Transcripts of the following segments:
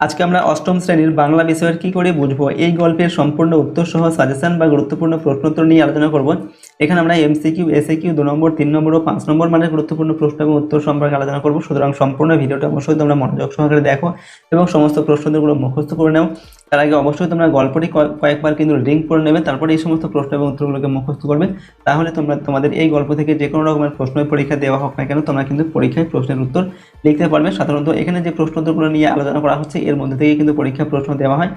আজকে আমরা অষ্টম শ্রেণির বাংলা বিষয়ের কি করে বুঝব? এই গল্পের সম্পূর্ণ উত্তর সহ সাজেশন বা গুরুত্বপূর্ণ প্রশ্নোত্তর নিয়ে আলোচনা করব। এখানে আমরা এমসিকিউ এসএকিউ দু নম্বর, তিন নম্বর ও পাঁচ নম্বর মানের গুরুত্বপূর্ণ প্রশ্ন এবং উত্তর সম্পর্কে আলোচনা করব। সুতরাং সম্পূর্ণ ভিডিওটা অবশ্যই তোমরা মনোযোগ সহকারে দেখো এবং সমস্ত প্রশ্নগুলো মুখস্থ করে নাও। তার আগে অবশ্যই তোমরা গল্পটি কয়- কয়েকবার কিন্তু লিঙ্ক করে নেবে, তারপরে এই সমস্ত প্রশ্ন এবং উত্তরগুলোকে মুখস্থ করবে। তাহলে তোমরা তোমাদের এই গল্প থেকে যে কোনো রকমের প্রশ্ন পরীক্ষা দেওয়া হোক না কেন, তোমরা কিন্তু পরীক্ষায় প্রশ্নের উত্তর লিখতে পারবে। সাধারণত এখানে যে প্রশ্ন উত্তরগুলো নিয়ে আলোচনা করা হচ্ছে, এর মধ্যে থেকে কিন্তু পরীক্ষা প্রশ্ন দেওয়া হয়।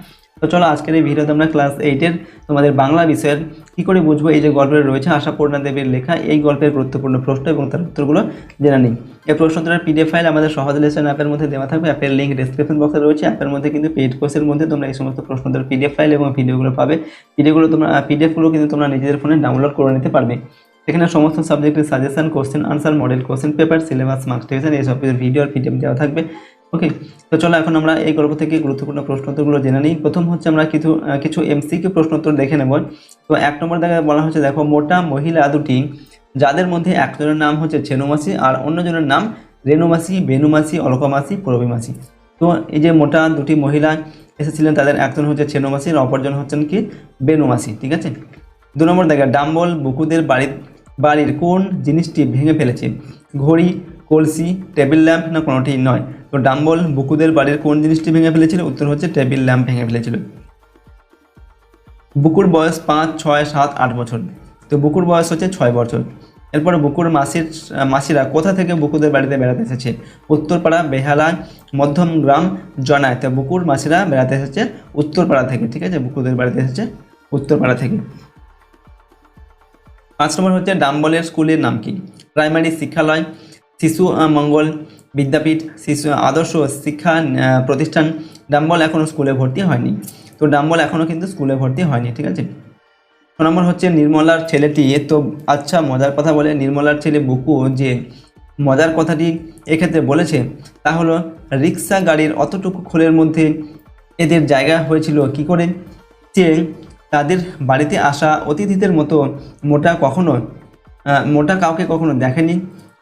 তো চলো আজকের এই ভিডিওতে আমরা ক্লাস এইটের তোমাদের বাংলা বিষয়ের কী করে বুঝব? এই যে গল্পের রয়েছে আশাপূর্ণা দেবীর লেখা। এই গল্পের গুরুত্বপূর্ণ প্রশ্ন এবং তার উত্তরগুলো জেনে নিই। এই প্রশ্নোত্তরের পিডিএফ ফাইল আমাদের সহজ লেসন অ্যাপের মধ্যে দেওয়া থাকবে। অ্যাপের লিঙ্ক ডিসক্রিপশন বক্সে রয়েছে। অ্যাপের মধ্যে কিন্তু পেড কোর্সের মধ্যে তোমরা এই সমস্ত প্রশ্নোত্তর পিডিএফ ফাইল এবং ভিডিওগুলো পাবে। ভিডিওগুলো তোমরা পিডিএফগুলো কিন্তু তোমরা নিজেদের ফোনে ডাউনলোড করে নিতে পারবে। এখানে সমস্ত সাবজেক্টের suggestion question answer model question paper syllabus marks station এই সব ভিডিও আর পিডিএফ দেওয়া থাকবে। ওকে তো চলো এখন আমরা এই গল্প থেকে গুরুত্বপূর্ণ প্রশ্নোত্তরগুলো জেনে নিই। প্রথম হচ্ছে আমরা কিছু কিছু এমসিকিউ প্রশ্নোত্তর দেখে নেব। তো এক নম্বর দেখা বলা হচ্ছে, দেখো, মোটা মহিলা দুটি, যাদের মধ্যে একজনের নাম হচ্ছে ছেনুমাসি আর অন্যজনের নাম রেণুমাসি বেনুমাসি অলকামাসি প্রবীমাসি তো এই যে মোটা দুটি মহিলা এসেছিলেন, তাদের একজন হচ্ছে ছেনুমাসি আর অপরজন হচ্ছেন কি? বেনুমাসি ঠিক আছে? দু নম্বর দেখা, ডাম্বল বুকুদের বাড়ির বাড়ির কোন জিনিসটি ভেঙে ফেলেছে? ঘড়ি কলসি টেবিল ল্যাম্প না কোনোটি নয়। তো ডাম্বল বুকুদের বাড়ির কোন জিনিসটি ভেঙে ফেলেছিল? উত্তর হচ্ছে টেবিল ল্যাম্প ভেঙে ফেলেছিল। বুকুর বয়স পাঁচ, ছয়, সাত, আট বছর। তো বুকুর বয়স হচ্ছে ছয় বছর। এরপরে বুকুর মাসির, মাসিরা কোথা থেকে বুকুদের বাড়িতে বেড়াতে এসেছে? উত্তরপাড়া, বেহালা, মধ্যম গ্রাম, জনায়। তো বুকুর মাসিরা বেড়াতে এসেছে উত্তরপাড়া থেকে, ঠিক আছে? বুকুদের বাড়িতে এসেছে উত্তরপাড়া থেকে। পাঁচ নম্বর হচ্ছে ডাম্বলের স্কুলের নাম কি? প্রাইমারি শিক্ষালয় শিশু মঙ্গল বিদ্যাপীঠ, শিশু আদর্শ শিক্ষা প্রতিষ্ঠান ডাম্বল এখনও স্কুলে ভর্তি হয়নি। তো ডাম্বল এখনও কিন্তু স্কুলে ভর্তি হয়নি, ঠিক আছে? ছ নম্বর হচ্ছে নির্মলার ছেলেটি। তো আচ্ছা মজার কথা বলে নির্মলার ছেলে বুকু যে মজার কথাটি এক্ষেত্রে বলেছে, তা হলো, রিক্সা গাড়ির অতটুকু খোলের মধ্যে এদের জায়গা হয়েছিল কি করে? যে তাদের বাড়িতে আসা অতিথিদের মতো মোটা কখনো মোটা কাউকে কখনো দেখেনি।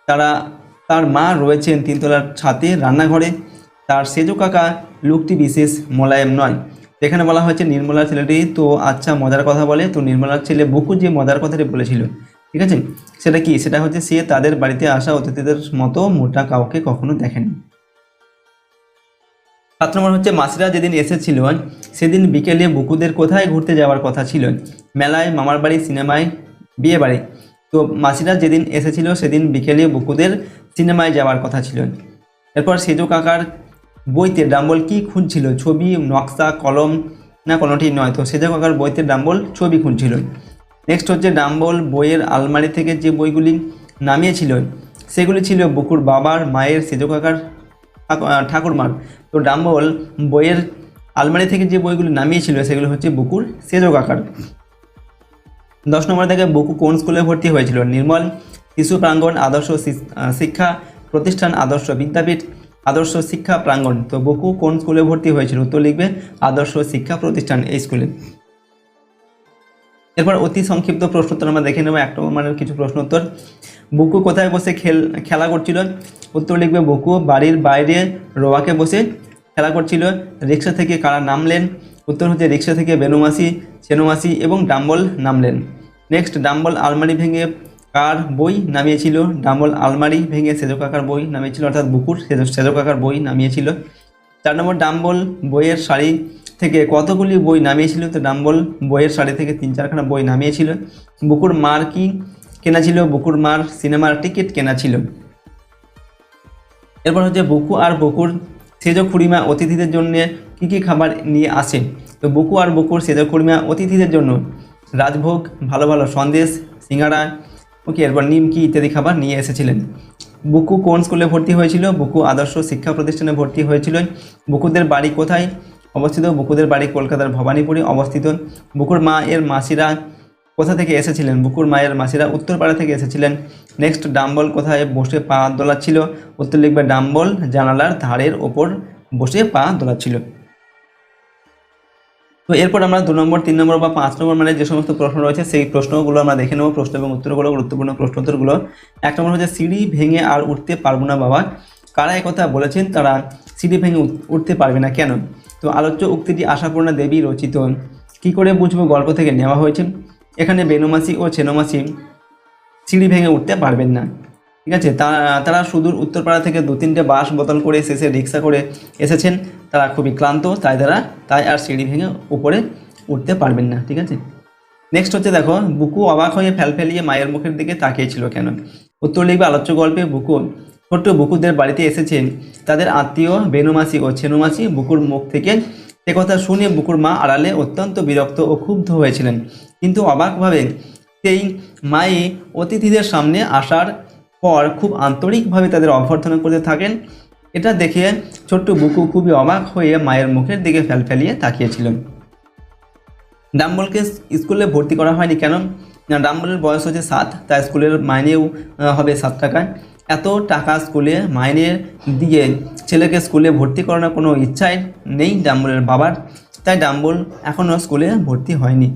তারা তার মা রয়েছেন তিনতলার ছাতে রান্নাঘরে। তার সেজো কাকা লোকটি বিশেষ মোলায়েম নয়। এখানে বলা হয়েছে, নির্মলার ছেলেটি তো আচ্ছা মজার কথা বলে, তো নির্মলার ছেলে বকু যে মজার কথাটি বলেছিল, ঠিক আছে? সেটা কি? সেটা হচ্ছে, সে তাদের বাড়িতে আসা অতিথিদের মতো মোটা কাউকে কখনো দেখেনি। সাত নম্বর হচ্ছে, মাসিরা যেদিন এসেছিল, সেদিন বিকেলে বুকুদের কোথায় ঘুরতে যাওয়ার কথা ছিল। মেলায় মামার বাড়ি, সিনেমায় বিয়ে বাড়ি তো মাসিরা যেদিন এসেছিল, সেদিন বিকেলে বুকুদের সিনেমায় যাওয়ার কথা ছিল। এরপর সেজো কাকার বইতে ডাম্বল কি খুঁজছিল? ছবি, নকশা, কলম? না, কোনোটি নয়। তো সেজো কাকার বইতে ডাম্বল, ছবি খুঁজছিল। নেক্সট হচ্ছে ডাম্বল বইয়ের আলমারি থেকে যে বইগুলি নামিয়েছিল, সেগুলি ছিল বুকুর বাবার, মায়ের, সেজো কাকার ঠাকুরমার। তো ডাম্বল বইয়ের আলমারি থেকে যে বইগুলি নামিয়েছিল, সেগুলো হচ্ছে বুকুর সেজো কাকার। দশ নম্বর থেকে বুকু কোন স্কুলে ভর্তি হয়েছিল? নির্মল, শিশু প্রাঙ্গণ, আদর্শ শিক্ষা প্রতিষ্ঠান, আদর্শ বিদ্যাপীঠ, আদর্শ শিক্ষা প্রাঙ্গণ। তো বুকু কোন স্কুলে ভর্তি হয়েছিল? উত্তর লিখবে, আদর্শ শিক্ষা প্রতিষ্ঠান এই স্কুলে। এরপর অতি সংক্ষিপ্ত প্রশ্নোত্তর আমরা দেখে নেব। এক নম্বর মানের কিছু প্রশ্নোত্তর বুকু কোথায় বসে খেল খেলা করছিল? উত্তর লিখবে, বুকু বাড়ির বাইরে রোয়াকে বসে খেলা করছিল। রিক্সা থেকে কারা নামলেন? উত্তর হচ্ছে রিক্সা থেকে বেনুমাসি সেনুমাসি এবং ডাম্বল নামলেন। নেক্সট, ডাম্বল আলমারি ভেঙে কার বই নামিয়েছিল? ডাম্বল আলমারি ভেঙে সেজো কাকার বই নামিয়েছিল, অর্থাৎ বুকুর সেজো সেজো কাকার বই নামিয়েছিল। চার নম্বর, ডাম্বল বইয়ের শাড়ি থেকে কতগুলি বই নামিয়েছিল? তো ডাম্বল বইয়ের শাড়ি থেকে তিন চারখানা বই নামিয়েছিল। বুকুর মার কি কেনা ছিল? বুকুর মার সিনেমার টিকিট কেনা ছিল। এরপর হচ্ছে বুকু আর বকুর সেজ খুড়িমা অতিথিদের জন্য কী কী খাবার নিয়ে আসে? তো বুকু আর বকুর খুড়িমা অতিথিদের জন্য রাজভোগ, ভালো ভালো সন্দেশ সিঙ্গাড়া ওকে, এরপর নিমকি ইত্যাদি খাবার নিয়ে এসেছিলেন। বুকু কোন স্কুলে ভর্তি হয়েছিল? বুকু আদর্শ শিক্ষা প্রতিষ্ঠানে ভর্তি হয়েছিল। বুকুদের বাড়ি কোথায়? অবস্থিত বুকুদের বাড়ি কলকাতার ভবানীপুরে অবস্থিত। বুকুর মা এর মাসিরা কোথা থেকে এসেছিলেন? বুকুর মায়ের মাসিরা উত্তরপাড়া থেকে এসেছিলেন। নেক্সট, ডাম্বল কোথায় বসে পা দোলাচ্ছিল? উত্তর লিখবে ডাম্বল জানালার ধারের ওপর বসে পা দোলাচ্ছিল। তো এরপর আমরা দু নম্বর, তিন নম্বর বা পাঁচ নম্বর মানে যে সমস্ত প্রশ্ন রয়েছে, সেই প্রশ্নগুলো আমরা দেখে নেব। প্রশ্ন এবং উত্তরগুলো, গুরুত্বপূর্ণ প্রশ্নোত্তরগুলো। এক নম্বর হচ্ছে, সিঁড়ি ভেঙে আর উঠতে পারব না বাবা। কারা কথা বলেছেন? তারা সিঁড়ি ভেঙে উঠ- উঠতে পারবে না কেন? তো আলোচ্য উক্তিটি আশাপূর্ণা দেবী রচিত। কি করে বুঝব? গল্প থেকে নেওয়া হয়েছে। এখানে বেনুমাসি ও ছেনমাসি সিঁড়ি ভেঙে উঠতে পারবেন না। ঠিক আছে? তারা সুদূর উত্তরপাড়া থেকে দু তিনটে বাস বদল করে শেষে রিক্সা করে এসেছেন। তারা খুবই ক্লান্ত, তাই তারা, তাই আর সিঁড়ি ভেঙে উপরে উঠতে পারবেন না, ঠিক আছে? নেক্সট হচ্ছে দেখো, বুকু অবাক হয়ে ফেল ফেলিয়ে মায়ের মুখের দিকে তাকিয়েছিল কেন? উত্তর লিখবে আলোচ্য গল্পে বুকু, ছোট্ট বুকুদের বাড়িতে এসেছেন। তাদের আত্মীয় বেনুমাসি ও ছেনুমাসি বুকুর মুখ থেকে এ কথা শুনে বুকুর মা আড়ালে অত্যন্ত বিরক্ত ও ক্ষুব্ধ হয়েছিলেন। কিন্তু অবাকভাবে সেই মায়ে অতিথিদের সামনে আসার পর খুব আন্তরিকভাবে তাদের অভ্যর্থনা করতে থাকেন। এটা দেখে ছোট্ট বুকু খুবই অবাক হয়ে মায়ের মুখের দিকে ফেলফেলিয়ে তাকিয়েছিলেন। ডাম্বলকে স্কুলে ভর্তি করা হয়নি কেন? ডাম্বলের বয়স হচ্ছে সাত, তাই স্কুলের মাইনেও হবে সাত টাকায়। এত টাকা স্কুলে মাইনে দিয়ে ছেলেকে স্কুলে ভর্তি করানোর কোনো ইচ্ছাই নেই ডাম্বলের বাবার। তাই ডাম্বল এখনও স্কুলে ভর্তি হয়নি।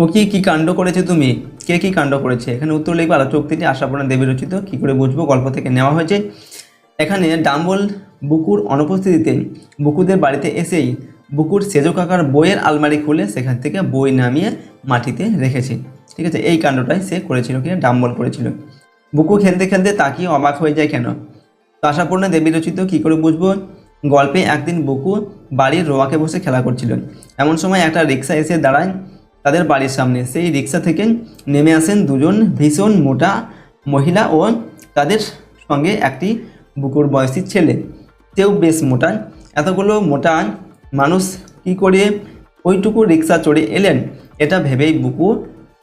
ও কি কি কাণ্ড করেছে তুমি? কে, কি কাণ্ড করেছে? এখানে উত্তর লিখবে আলোচ্য উক্তিটি আশাপূর্ণা দেবী রচিত, কী করে বুঝব? গল্প থেকে নেওয়া হয়েছে। এখানে ডাম্বল বুকুর অনুপস্থিতিতে বুকুদের বাড়িতে এসেই বুকুর সেজো কাকার বইয়ের আলমারি খুলে সেখান থেকে বই নামিয়ে মাটিতে রেখেছে। ঠিক আছে, এই কাণ্ডটাই সে করেছিল কিনা, ডাম্বল করেছিল। বুকু খেলতে খেলতে তাকিয়ে অবাক হয়ে যায় কেন? তো আশাপূর্ণা দেবী রচিত, কী করে বুঝব? গল্পে একদিন বুকু বাড়ির রোয়াকে বসে খেলা করছিল। এমন সময় একটা রিক্সা এসে দাঁড়ায়। তাদের বাড়ির সামনে। সেই রিক্সা থেকে নেমে আসেন দুজন ভীষণ মোটা মহিলা ও তাদের সঙ্গে একটি বুকুর বয়সী ছেলে। সেও বেশ মোটা। এতগুলো মোটা মানুষ কি করে ওইটুকু রিক্সা চড়ে এলেন, এটা ভেবেই বুকু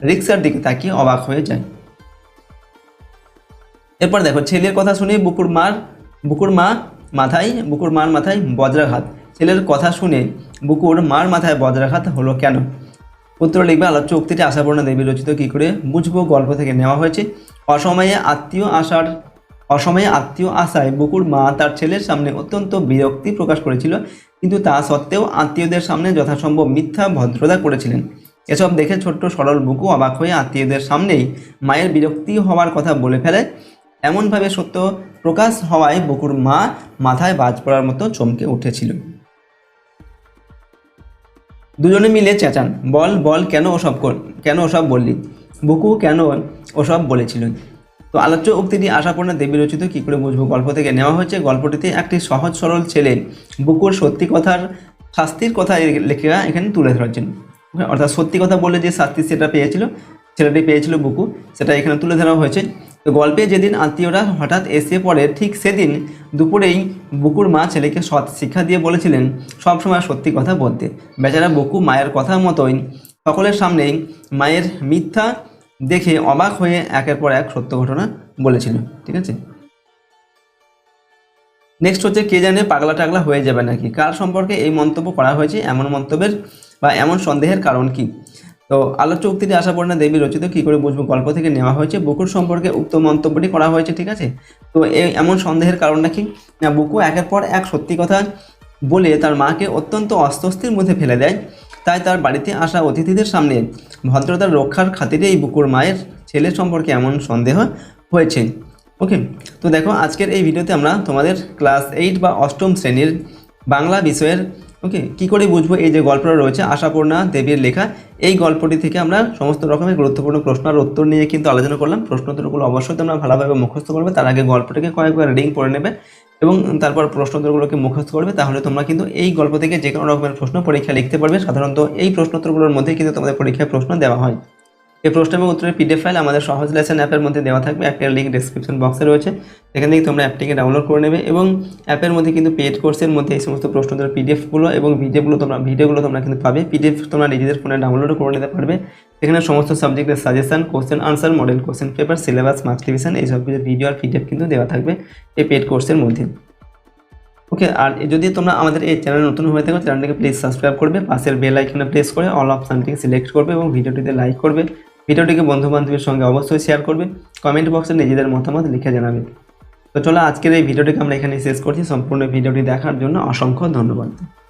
রিক্সার দিকে তাকিয়ে অবাক হয়ে যায়। এরপর দেখো, ছেলের কথা শুনে বুকুর মার, বুকুর মা মাথায়, বুকুর মার মাথায় বজ্রাঘাত। ছেলের কথা শুনে বুকুর মার মাথায় বজ্রাঘাত হলো কেন? উত্তর লিখবে আলোচ্য উক্তিটি আশাপূর্ণা দেবী। রচিত কী করে? বুঝব, গল্প থেকে নেওয়া হয়েছে। অসময়ে আত্মীয় আসার অসময়ে আত্মীয় আসায় বুকুর মা তার ছেলের সামনে অত্যন্ত বিরক্তি প্রকাশ করেছিল, কিন্তু তা সত্ত্বেও আত্মীয়দের সামনে যথাসম্ভব মিথ্যা ভদ্রতা করেছিলেন। এসব দেখে ছোট্ট সরল বুকু অবাক হয়ে আত্মীয়দের সামনেই মায়ের বিরক্তি হওয়ার কথা বলে ফেলে। এমনভাবে সত্য প্রকাশ হওয়ায় বুকুর মা মাথায় বাজ পড়ার মতো চমকে উঠেছিল। দুজনে মিলে চেঁচান। বল বল, কেন ওসব কর, কেন ওসব বললি? বুকু, কেন ওসব বলেছিলেন তো আলোচ্য উক্তিটি আশাপূর্ণা দেবী রচিত কী করে বুঝব? গল্প থেকে নেওয়া হয়েছে গল্পটিতে একটি সহজ সরল ছেলে। বুকুর সত্যি কথার শাস্তির কথা এ- লেখা এখানে তুলে ধরেছেন। অর্থাৎ সত্যি কথা বলে যে শাস্তি সেটা পেয়েছিল, ছেলেটি পেয়েছিল বুকু, সেটা এখানে তুলে ধরা হয়েছে। গল্পে যেদিন আত্মীয়রা হঠাৎ এসে পড়ে, ঠিক সেদিন দুপুরেই বুকুর মা ছেলেকে সৎ শিক্ষা দিয়ে বলেছিলেন সবসময় সত্যি কথা বলতে। বেচারা বুকু মায়ের কথা মতোই সকলের সামনেই মায়ের মিথ্যা দেখে অবাক হয়ে একের পর এক সত্য ঘটনা বলেছিল, ঠিক আছে? নেক্সট হচ্ছে, কে জানে পাগলা টাগলা হয়ে যাবে নাকি? কার সম্পর্কে এই মন্তব্য করা হয়েছে? এমন মন্তব্যের বা এমন সন্দেহের কারণ কি? তো আলোচ্য উক্তিটি আশাপূর্ণা দেবী রচিত কী করে বুঝব? গল্প থেকে নেওয়া হয়েছে। বুকুর সম্পর্কে উক্ত মন্তব্যটি করা হয়েছে, ঠিক আছে? তো এই এমন সন্দেহের কারণটা কি না, বুকু একের পর এক সত্যি কথা বলে তার মাকে অত্যন্ত অস্বস্তির মধ্যে ফেলে দেয়। তাই তার বাড়িতে আসা অতিথিদের সামনে ভদ্রতার রক্ষার খাতিরেই বুকুর মায়ের ছেলে সম্পর্কে এমন সন্দেহ হয়েছে। ওকে, তো দেখো, আজকের এই ভিডিওতে আমরা তোমাদের ক্লাস এইট বা অষ্টম শ্রেণির বাংলা বিষয়ের ওকে কি করে বুঝব? এই যে গল্পটা রয়েছে, আশাপূর্ণা দেবীর লেখা, এই গল্পটি থেকে আমরা সমস্ত রকমের গুরুত্বপূর্ণ প্রশ্ন আর উত্তর নিয়ে কিন্তু আলোচনা করলাম। প্রশ্ন উত্তরগুলো অবশ্যই তোমরা ভালোভাবে মুখস্থ করবে, তার আগে গল্পটিকে কয়েকবার রিডিং করে নেবে এবং তারপর প্রশ্ন উত্তরগুলোকে মুখস্থ করবে, তাহলে তোমরা কিন্তু এই গল্প থেকে যে কোনো রকমের প্রশ্ন পরীক্ষা লিখতে পারবে। সাধারণত এই প্রশ্ন উত্তরগুলোর মধ্যেই কিন্তু তোমাদের পরীক্ষায় প্রশ্ন দেওয়া হয়। এই প্রশ্ন এবং উত্তরের পিডিএফ ফাইল আমাদের সহজ লেসন অ্যাপের মধ্যে দেওয়া থাকবে। অ্যাপের লিঙ্ক ডিসক্রিপশন বক্সে রয়েছে। সেখান থেকে তোমরা অ্যাপটিকে ডাউনলোড করে নেবে এবং অ্যাপের মধ্যে কিন্তু পেড কোর্সের মধ্যে এই সমস্ত প্রশ্ন উত্তরের পিডিএফগুলো এবং ভিডিওগুলো তোমরা ভিডিওগুলো তোমরা কিন্তু পাবে। পিডিএফ তোমরা নিজেদের ফোনে ডাউনলোড করে নিতে পারবে। এখানে সমস্ত সাবজেক্টের suggestion question answer model question paper syllabus marks division এইসব কিছু ভিডিও আর পিডিএফ কিন্তু দেওয়া থাকবে এই পেড কোর্সের মধ্যে। ওকে আর যদি তোমরা আমাদের এই চ্যানেল নতুন হয়ে থাকো চ্যানেলটিকে প্লিজ সাবস্ক্রাইব করবে। পাশের বেল আইকনে প্রেস করে অল অপশানটিকে সিলেক্ট করবে এবং ভিডিওটিতে লাইক করবে। ভিডিওটিকে বন্ধু বান্ধবের সঙ্গে অবশ্যই শেয়ার করবে কমেন্ট বক্সে নিজেদের মতামত লিখে জানাবে। তো চলো আজকের এই ভিডিওটিকে আমরা এখানে শেষ করছি। সম্পূর্ণ ভিডিওটি দেখার জন্য অসংখ্য ধন্যবাদ।